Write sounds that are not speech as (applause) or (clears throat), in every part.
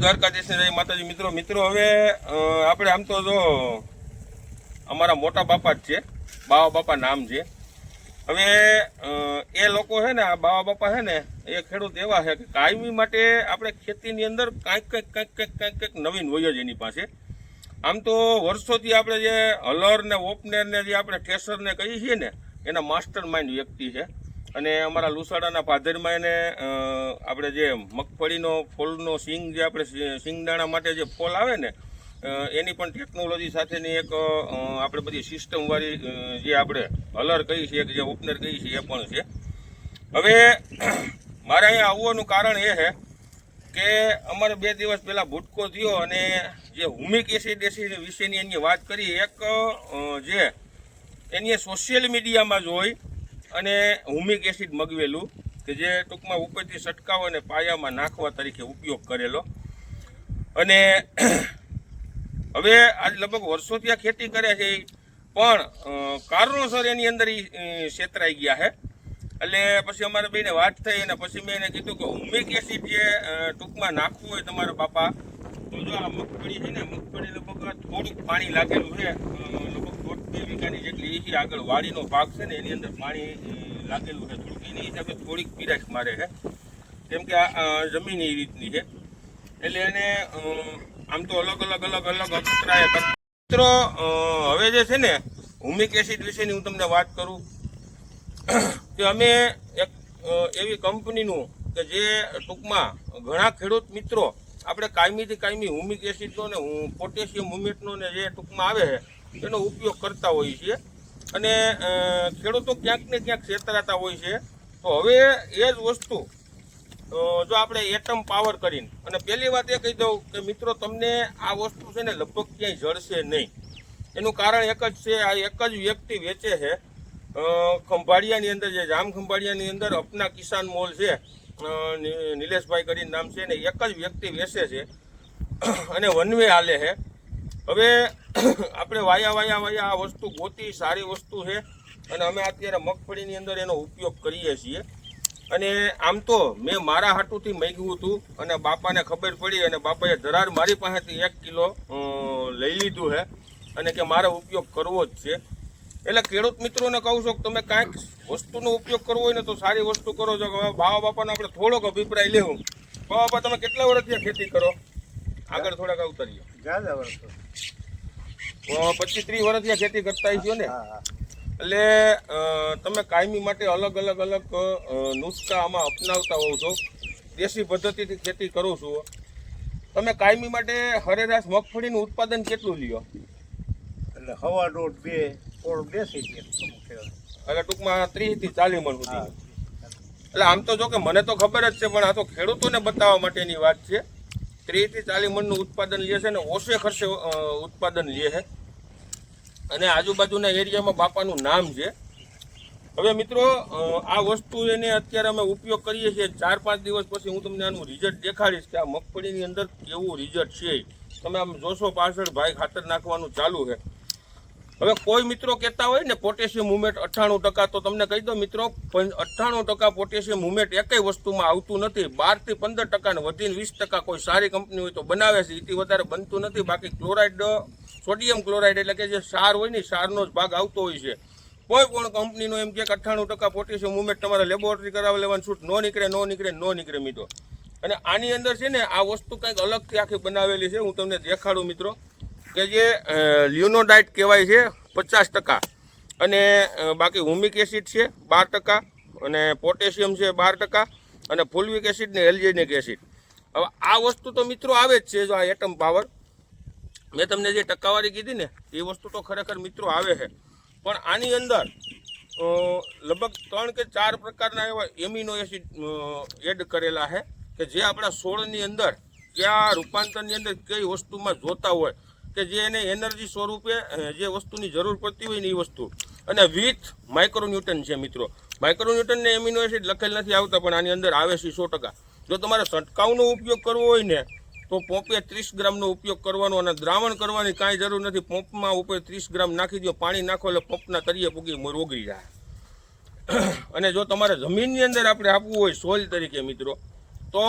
દ્વારકાધીશ માતાજી. મિત્રો મિત્રો, હવે આપણે આમ તો જો અમારા મોટા બાપા જ છે. બાવા બાપા નામ છે. હવે એ લોકો છે ને, આ બાવા બાપા છે ને, એ ખેડૂત એવા છે કે કાયમી માટે આપણે ખેતીની અંદર કાંઈક, કંઈક કંઈક કંઈક કંઈક કંઈક નવીન હોય જ એની પાસે. આમ તો વર્ષોથી આપણે જે હલર ને ઓપનેર ને જે આપણે ઠેસર ને કહીએ છીએ ને, એના માસ્ટર માઇન્ડ વ્યક્તિ છે. અને અમારા લુસાડાના પાદરમાં એને આપણે જે મગફળીનો ફોલનો સિંગ જે આપણે સિંગદાણા માટે જે ફોલ આવે ને એની પણ ટેકનોલોજી સાથેની એક આપણે બધી સિસ્ટમવાળી જે આપણે હલર કહી છીએ કે જે ઓપનર કહી છીએ એ પણ છે. હવે, મારે અહીંયા આવવાનું કારણ એ છે કે અમારે બે દિવસ પહેલાં ભૂટકો થયો અને જે હુમિક એસિડ એસિડ વિશેની એની વાત કરી, એક જે એની સોશિયલ મીડિયામાં જોઈ અને હુમિક એસિડ મગવેલું, કે જે ટૂંકમાં ઉપરથી છંટકાવ અને પાયામાં નાખવા તરીકે ઉપયોગ કરેલો. અને (clears throat) હવે આજ લગભગ વર્ષોથી આ ખેતી કરે છે પણ કારણોસર એની અંદર એ છેતરાઈ ગયા છે એટલે પછી અમારે બેને વાત થઈ અને પછી મેં એને કીધું કે હુમિક એસિડ જે ટૂંકમાં નાખવું હોય તમારા બાપા, તો જો આ મગફળી છે ને મગફળી લગભગ થોડુંક પાણી લાગેલું છે લગભગ બે વીઘાની જેટલી આગળ વાડીનો ભાગ છે ને, એની અંદર પાણી લાગેલું છે થોડુંક. એની હિસાબે થોડીક પીરાશ મારે છે. કેમ કે આ જમીન એ રીતની છે. એટલે એને આમ તો અલગ અલગ અલગ અલગ અખતરાએ મિત્રો હવે જે છે ને, હુમિક એસિડ વિશેની હું તમને વાત કરું (clears throat) કે અમે એક એવી કંપનીનું કે જે ટૂંકમાં ઘણા ખેડૂત મિત્રો, આપણે કાયમીથી કાયમી હુમિક એસિડનો ને પોટેશિયમ હુમેટનો ને જે ટૂંકમાં આવે છે એનો ઉપયોગ કરતા હોઈએ છીએ અને ખેડૂતો ક્યાંક ને ક્યાંક છેતરાતા હોય છે. તો હવે એ જ વસ્તુ જો આપણે એટમ પાવર કરીને, અને પહેલી વાત એ કહી દઉં કે મિત્રો, તમને આ વસ્તુ છે ને લગભગ ક્યાંય જળશે નહીં. એનું કારણ એક જ છે, આ એક જ વ્યક્તિ વેચે છે. ખંભાળિયાની અંદર જે જામ ખંભાળિયાની અંદર અપના કિસાન મોલ છે નિલેશભાઈ કરીને નામ છે ને, એક જ વ્યક્તિ વેચે છે. અને વનવે હાલે છે. હવે આપણે વાયા વાયા વાયા આ વસ્તુ ગોતી, સારી વસ્તુ છે. અને અમે અત્યારે મગફળીની અંદર એનો ઉપયોગ કરીએ છીએ. અને આમ તો મેં મારા હાટુથી માગ્યું હતું અને બાપાને ખબર પડી અને બાપાએ ધરાર મારી પાસેથી એક કિલો લઈ લીધું છે. અને કે મારે ઉપયોગ કરવો જ છે. એટલે ખેડૂત મિત્રોને કહું છું કે તમે કાંઈક વસ્તુનો ઉપયોગ કરવો હોય ને તો સારી વસ્તુ કરો છો. હવે બાવા બાપાનો આપણે થોડોક અભિપ્રાય લેવું. બાવા બાપા, તમે કેટલા વર્ષથી ખેતી કરો? આગળ થોડાક અવતરીએ જ્યાં વર્ષો. પચીસ ત્રીસ વર્ષથી ખેતી કરતા છો ને? એટલે તમે કાયમી માટે અલગ અલગ અલગ નુસ્ખા આમાં અપનાવતા હોવ છો. દેશી પદ્ધતિથી ખેતી કરો છો. તમે કાયમી માટે હરેરાશ મગફળીનું ઉત્પાદન કેટલું લ્યો? એટલે હવા દોઢ બે કોળ બેસી ગયા એટલે ટૂંકમાં ત્રીસથી ચાલીસ મણ સુધી. એટલે આમ તો જો કે મને તો ખબર જ છે પણ આ તો ખેડૂતોને બતાવવા માટેની વાત છે. ત્રીસથી ચાલીસ મણનું ઉત્પાદન લે છે ને ઓછે ખર્ચે ઉત્પાદન લે છે. અને આજુબાજુના એરિયામાં બાપાનું નામ છે. હવે મિત્રો આ વસ્તુ એને અત્યારે અમે ઉપયોગ કરીએ છીએ. ચાર પાંચ દિવસ પછી હું તમને આનું રિઝલ્ટ દેખાડીશ કે આ મગફળીની અંદર કેવું રિઝલ્ટ છે. તમે આમ જોશો પાછળ ભાઈ ખાતર નાખવાનું ચાલુ છે. હવે કોઈ મિત્રો કહેતા હોય ને, પોટેશિયમ મુમેન્ટ અઠ્ઠાણું ટકા તો તમને કહી દો મિત્રો અઠ્ઠાણું ટકા પોટેશિયમ મુમેન્ટ એકેય વસ્તુમાં આવતું નથી. બારથી પંદર ટકા ને વધીને વીસ ટકા કોઈ સારી કંપની હોય તો બનાવે છે. એથી વધારે બનતું નથી. બાકી ક્લોરાઇડ, સોડિયમ ક્લોરાઇડ એટલે કે જે સાર હોય ને સારનો જ ભાગ આવતો હોય છે. કોઈ પણ કંપનીનો એમ કે અઠ્ઠાણું ટકા પોટેશિયમ મુમેન્ટ તમારે લેબોરેટરી કરાવી લેવાનું, છૂટ નો નીકળે નો નીકળે નો નીકળે મિત્રો. અને આની અંદર છે ને, આ વસ્તુ કંઈક અલગથી આખી બનાવેલી છે. હું તમને દેખાડું મિત્રો. કે જે લ્યુનોડાઇટ કહેવાય છે, પચાસ ટકા. અને બાકી હુમિક એસિડ છે, બાર ટકા, અને પોટેશિયમ છે, બાર ટકા, અને ફુલવિક એસિડ ને એલ્જેનિક એસિડ. હવે આ વસ્તુ તો મિત્રો આવે જ છે, જો આ એટમ પાવર મેં તમને જે ટકાવારી કીધી ને, એ વસ્તુ તો ખરેખર મિત્રો આવે છે. પણ આની અંદર લગભગ ત્રણ કે ચાર પ્રકારના એવા એમિનો એસિડ એડ કરેલા છે, કે જે આપણા સોળની અંદર કયા રૂપાંતરની અંદર કઈ વસ્તુમાં જોતા હોય કે જે એને એનર્જી સ્વરૂપે જે વસ્તુની જરૂર પડતી હોય ને એ વસ્તુ. અને વિથ માઇક્રોન્યુટન છે મિત્રો. માઇક્રોન્યુટનને એમિનો એસિડ લખેલ નથી આવતા, પણ આની અંદર આવે છે સો ટકા. જો તમારે છંટકાવનો ઉપયોગ કરવો હોય ને, તો પોપે ત્રીસ ગ્રામનો ઉપયોગ કરવાનો અને દ્રાવણ કરવાની કાંઈ જરૂર નથી. પંપમાં ઉપર ત્રીસ ગ્રામ નાખી દો પાણી નાખો એટલે પંપના તરીએ પૂગી ઓગળી જાય. (clears throat) અને જો તમારે જમીનની અંદર આપણે આપવું હોય, સોઇલ તરીકે મિત્રો, તો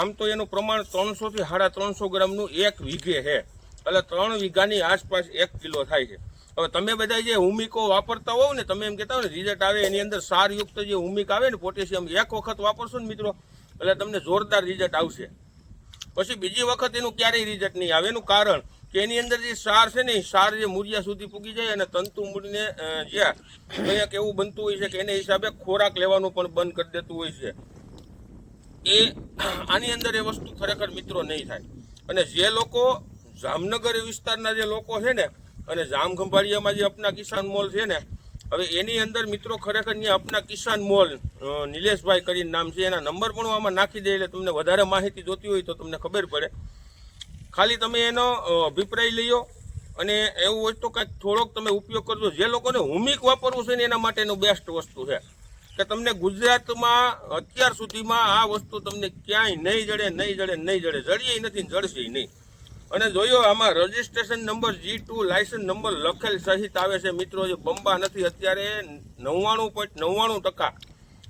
આમ તો એનું પ્રમાણ ત્રણસોથી સાડા ત્રણસો ગ્રામનું એક વીઘે છે. એટલે ત્રણ વીઘાની આસપાસ એક કિલો થાય છે. હવે તમે બધા જે હુમિકો વાપરતા હોવ ને, તમે એમ કહેતા હો ને રિઝલ્ટ આવે એની અંદર સારયુક્ત જે હુમિક આવે ને પોટેશિયમ એક વખત વાપરશો ને મિત્રો, એટલે તમને જોરદાર રિઝલ્ટ આવશે. પછી બીજી વખત એનું ક્યારેય રિઝલ્ટ નહીં આવે. એનું કારણ કે એની અંદર જે સાર છે ને, એ સાર જે મૂળિયા સુધી પૂગી જાય અને તંતુ મૂળને જે કંઈક એવું બનતું હોય છે કે એને હિસાબે ખોરાક લેવાનું પણ બંધ કરી દેતું હોય છે. એ આની અંદર એ વસ્તુ ખરેખર મિત્રો નહીં થાય. અને જે લોકો જામનગર વિસ્તારના જે લોકો છે ને, અને જામખંભાળિયામાં જે અપના કિસાન મોલ છે ને, હવે એની અંદર મિત્રો ખરેખર ત્યાં અપના કિસાન મોલ નિલેશભાઈ કરીને નામ છે, એના નંબર પણ હું આમાં નાખી દે એટલે તમને વધારે માહિતી જોતી હોય તો તમને ખબર પડે. ખાલી તમે એનો અભિપ્રાય લઈઓ અને એવું હોય તો કાંઈક થોડોક તમે ઉપયોગ કરજો. જે લોકોને હુમિક વાપરવું છે ને એના માટેનું બેસ્ટ વસ્તુ છે. કે તમને ગુજરાતમાં અત્યાર સુધીમાં આ વસ્તુ તમને ક્યાંય નહીં જડે નહીં જડે નહીં જડે જડીએ નથી જડશે નહીં. અને જોયો, આમાં registration number G two licence number લખેલ સહિત આવે છે. મિત્રો, જે બંબા નથી, અત્યારે નવ્વાણું પોઈન્ટ નવ્વાણું ટકા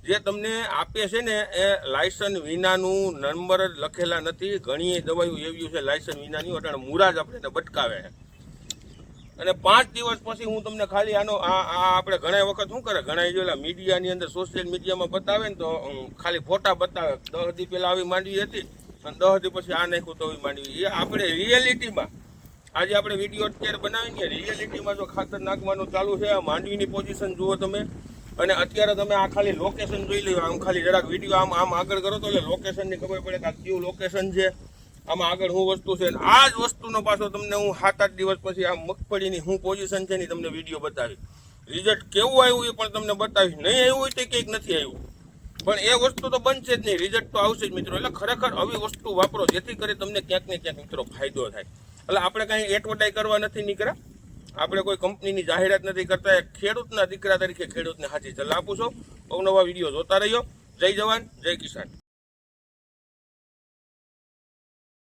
જે તમને આપે છે ને, એ લાયસન્સ વિનાનું નંબર જ લખેલા નથી. ઘણી દવાઈઓ એવી છે લાયસન્સ વિનાની, અટાણે મુરાજ આપણે ભટકાવે છે. અને પાંચ દિવસ પછી હું તમને ખાલી આનો, આ આ આપણે ઘણા વખત શું કરે ઘણા જોયેલા મીડિયાની અંદર સોશિયલ મીડિયામાં બતાવે ને તો ખાલી ફોટા બતાવે. દસ દી પહેલાં આવી માંડવી હતી. અને દસ પછી આ નાખ્યું તો માંડવી એ આપણે રિયાલિટીમાં આજે આપણે વીડિયો અત્યારે બનાવીને રિયાલિટીમાં જો ખાતર નાખવાનું ચાલુ છે, આ માંડવીની પોઝિશન જુઓ તમે. અને અત્યારે તમે આ ખાલી લોકેશન જોઈ લો આમ ખાલી જરાક વીડિયો આમ આમ આગળ કરો તો એટલે લોકેશનની ખબર પડે કે આ કયું લોકેશન છે. આમાં આગળ શું વસ્તુ છે. અને આ જ વસ્તુનો પાછો તમને હું સાત આઠ દિવસ પછી આ મગફળીની શું પોઝિશન છે ને તમને વીડિયો બતાવી રિઝલ્ટ કેવું આવ્યું એ પણ તમને બતાવીશ. નહીં આવ્યું હોય તો કંઈક નથી આવ્યું. પણ એ વસ્તુ તો બનશે જ નહીં. રિઝલ્ટ તો આવશે જ મિત્રો. એટલે ખરેખર આવી વસ્તુ વાપરો, જેથી કરી તમને ક્યાંક ને ક્યાંક મિત્રો ફાયદો થાય. એટલે આપણે કાંઈ એડવર્ટાઈઝ કરવા નથી નીકળ્યા. આપણે કોઈ કંપનીની જાહેરાત નથી કરતા. ખેડૂતના દીકરા તરીકે ખેડૂતને સાચી સલાહ આપું છું. અવનવા વીડિયો જોતા રહ્યો જય જવાન, જય કિસાન.